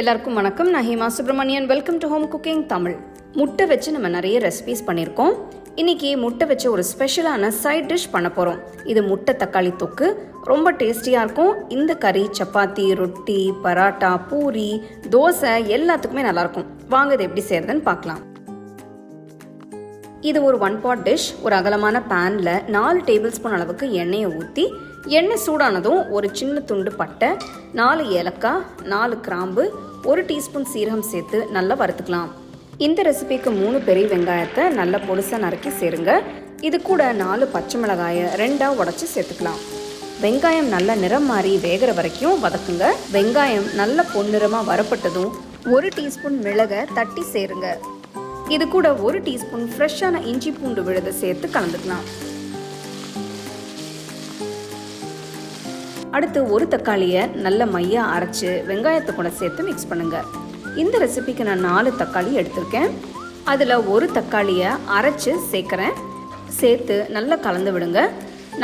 எல்லாருக்கும் வணக்கம். நான் Hema Subramanian welcome to Home Cooking Tamil. முட்டை வச்சு நம்ம நிறைய ரெசிபிஸ் பண்ணியிருக்கோம் இன்னைக்கு முட்டை வச்சு ஒரு ஸ்பெஷலான சைட் டிஷ் பண்ண போகிறோம் இது முட்டை தக்காளி தொக்கு. ரொம்ப டேஸ்டியாக இருக்கும். இந்த கறி சப்பாத்தி ரொட்டி பராட்டா பூரி தோசை எல்லாத்துக்குமே நல்லாயிருக்கும் வாங்க இது எப்படி செய்யறதுன்னு பார்க்கலாம். இது ஒரு ஒன் பாட் டிஷ் ஒரு அகலமான பேனில் நாலு டேபிள் ஸ்பூன் அளவுக்கு எண்ணெயை ஊற்றி எண்ணெய் சூடானதும் ஒரு சின்ன துண்டு பட்டை நாலு ஏலக்காய் நாலு கிராம்பு ஒரு டீஸ்பூன் சீரகம் சேர்த்து நல்லா வறுத்துக்கலாம். இந்த ரெசிபிக்கு மூணு பெரிய வெங்காயத்தை நல்லா பொடுசாக நறுக்கி சேருங்க. இது கூட நாலு பச்சை மிளகாயை ரெண்டாக உடச்சி சேர்த்துக்கலாம். வெங்காயம் நல்ல நிறம் மாறி வேகிற வரைக்கும் வதக்குங்க. வெங்காயம் நல்ல பொன்னிறமாக வரப்பட்டதும் ஒரு டீஸ்பூன் மிளகை தட்டி சேருங்க. இது கூட ஒரு டீஸ்பூன் ஃப்ரெஷ்ஷான இஞ்சி பூண்டு விழுதை சேர்த்து கலந்துக்கலாம். அடுத்து ஒரு தக்காளியை நல்ல மையா அரைச்சு வெங்காயத்தை கூட சேர்த்து மிக்ஸ் பண்ணுங்க. இந்த ரெசிபிக்கு நான் நாலு தக்காளி எடுத்திருக்கேன். அதில் ஒரு தக்காளியை அரைச்சு சேர்க்குறேன். சேர்த்து நல்லா கலந்து விடுங்க.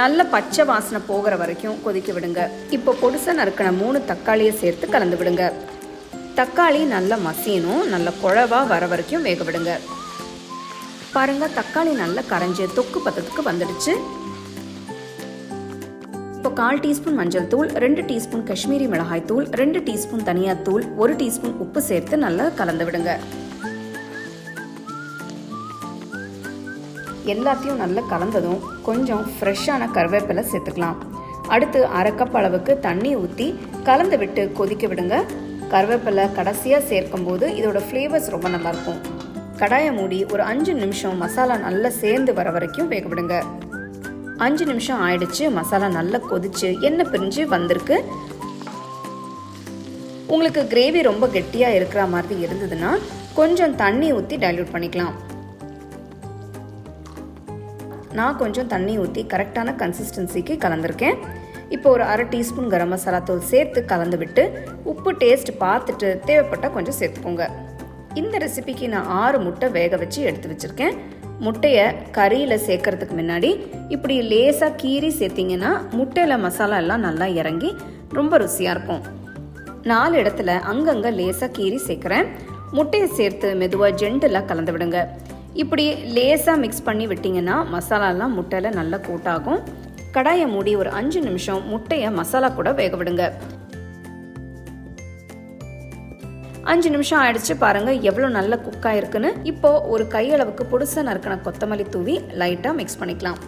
நல்ல பச்சை வாசனை போகிற வரைக்கும் கொதிக்க விடுங்க. இப்போ பொடிசை நறுக்கின மூணு தக்காளியை சேர்த்து கலந்து விடுங்க. தக்காளி நல்லா மசியணும். நல்ல குழவா வர வரைக்கும் வேக விடுங்க. பாருங்க தக்காளி நல்லா கரைஞ்சு தொக்கு பத்தத்துக்கு வந்துடுச்சு. இப்போ கால் டீஸ்பூன் மஞ்சள் தூள் ரெண்டு டீஸ்பூன் காஷ்மீரி மிளகாய் தூள் ரெண்டு டீஸ்பூன் தனியாத்தூள் ஒரு டீஸ்பூன் உப்பு சேர்த்து நல்லா கலந்து விடுங்க. எல்லாத்தையும் நல்லா கலந்ததும் கொஞ்சம் ஃப்ரெஷ்ஷான கருவேப்பிலை சேர்த்துக்கலாம். அடுத்து அரை கப் அளவுக்கு தண்ணி ஊற்றி கலந்து விட்டு கொதிக்க விடுங்க. கருவேப்பிலை கடைசியாக சேர்க்கும் போது இதோட ஃப்ளேவர்ஸ் ரொம்ப நல்லாயிருக்கும் கடாயை மூடி ஒரு அஞ்சு நிமிஷம் மசாலா நல்லா சேர்ந்து வர வரைக்கும் வேக விடுங்க. அஞ்சு நிமிஷம் ஆயிடுச்சு மசாலா நல்லா கொதிச்சு எண்ணெய் பிரிஞ்சு வந்திருக்கு. உங்களுக்கு கிரேவி ரொம்ப கெட்டியாக இருக்கிற மாதிரி இருந்ததுன்னா கொஞ்சம் தண்ணி ஊற்றி டைல்யூட் பண்ணிக்கலாம். நான் கொஞ்சம் தண்ணி ஊற்றி கரெக்டான கன்சிஸ்டன்சிக்கு கலந்துருக்கேன். இப்போ ஒரு அரை டீஸ்பூன் கரம் மசாலா தூள் சேர்த்து கலந்து விட்டு உப்பு டேஸ்ட் பார்த்துட்டு தேவைப்பட்டால் கொஞ்சம் சேர்த்துக்கோங்க. இந்த ரெசிபிக்கு நான் ஆறு முட்டை வேக வச்சு எடுத்து வச்சுருக்கேன். முட்டையை கறியில் சேர்க்கறதுக்கு முன்னாடி இப்படி லேசாக கீறி சேர்த்திங்கன்னா முட்டையில் மசாலா எல்லாம் நல்லா இறங்கி ரொம்ப ருசியாக இருக்கும். நாலு இடத்துல அங்கங்கே லேசாக கீறி சேர்க்குறேன். முட்டையை சேர்த்து மெதுவாக ஜெண்டெல்லாம் கலந்து விடுங்க. இப்படி லேசாக மிக்ஸ் பண்ணி விட்டிங்கன்னா மசாலாலாம் முட்டையில் நல்லா கூட்டாகும் கடாயை மூடி ஒரு அஞ்சு நிமிஷம் முட்டையை மசாலா கூட வேக விடுங்க. அஞ்சு நிமிஷம் ஆயிடுச்சு பாருங்க எவ்வளோ நல்ல குக் ஆயிருக்குன்னு. இப்போ ஒரு கையளவுக்கு புதுசாக நறுக்கின கொத்தமல்லி தூவி லைட்டாக மிக்ஸ் பண்ணிக்கலாம்.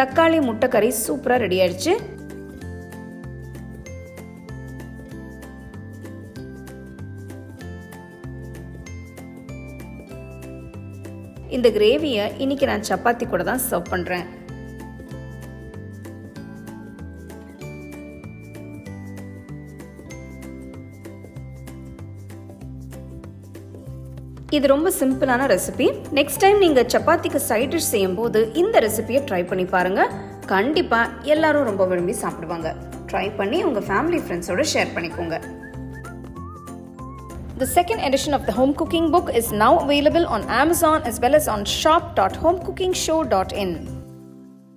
தக்காளி முட்டை கறி சூப்பராக ரெடி ஆயிடுச்சு. இந்த கிரேவியை இன்னைக்கு நான் சப்பாத்தி கூட தான் சர்வ் பண்ணுறேன் இது ரொம்ப சிம்பிளான ரெசிபி நெக்ஸ்ட் டைம் நீங்கள் சப்பாத்திக்கு சைட் டிஷ் செய்யும்போது இந்த ரெசிபியை ட்ரை பண்ணி பாருங்க. கண்டிப்பாக எல்லாரும் ரொம்ப விரும்பி சாப்பிடுவாங்க. ட்ரை பண்ணி உங்கள் ஃபேமிலி ஃப்ரெண்ட்ஸோட ஷேர் பண்ணிக்கோங்க. The second edition of the home cooking book is now available on Amazon as well as on shop.homecookingshow.in.